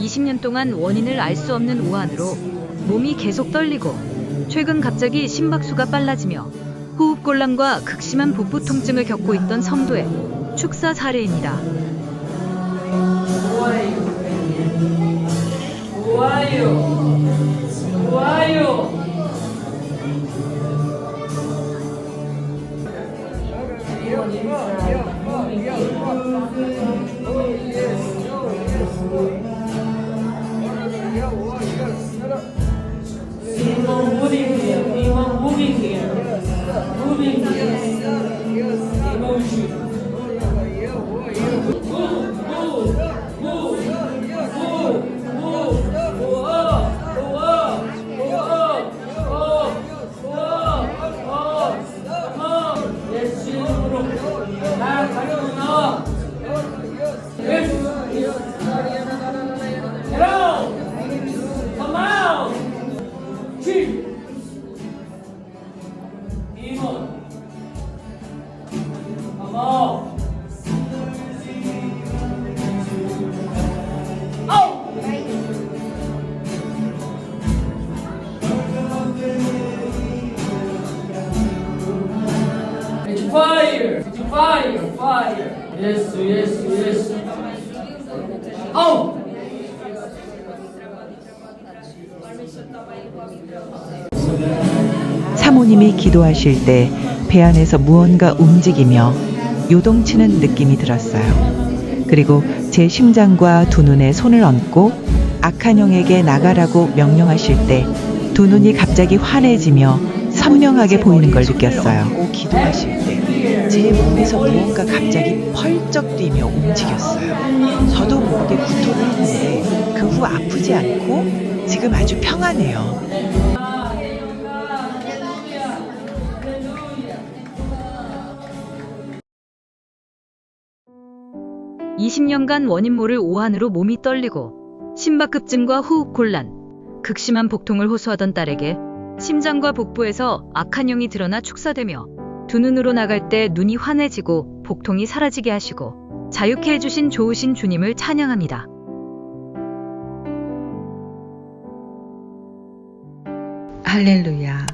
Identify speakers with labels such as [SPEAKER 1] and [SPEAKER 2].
[SPEAKER 1] 20년 동안 원인을 알 수 없는 오한으로 몸이 계속 떨리고 최근 갑자기 심박수가 빨라지며 호흡곤란과 극심한 복부 통증을 겪고 있던 성도의 축사 사례입니다.
[SPEAKER 2] 좋아요. 좋아요. Demon assim. Irmão. Amor. Fire! Fire! Fire! Isso, isso, isso. Oh!
[SPEAKER 3] 사모님이 기도하실 때 배 안에서 무언가 움직이며 요동치는 느낌이 들었어요. 그리고 제 심장과 두 눈에 손을 얹고 악한 영에게 나가라고 명령하실 때 두 눈이 갑자기 환해지며 선명하게 보이는 걸 느꼈어요. 기도하실 때 제 몸에서 무언가 갑자기 펄쩍 뛰며 움직였어요. 저도 모르게 구토를 했는데 그후 아프지 않고 지금 아주 평안해요.
[SPEAKER 1] 20년간 원인 모를 오한으로 몸이 떨리고 심박급증과 호흡 곤란, 극심한 복통을 호소하던 딸에게 심장과 복부에서 악한 영이 드러나 축사되며 두 눈으로 나갈 때 눈이 환해지고 복통이 사라지게 하시고 자유케 해주신 좋으신 주님을 찬양합니다.
[SPEAKER 3] 할렐루야.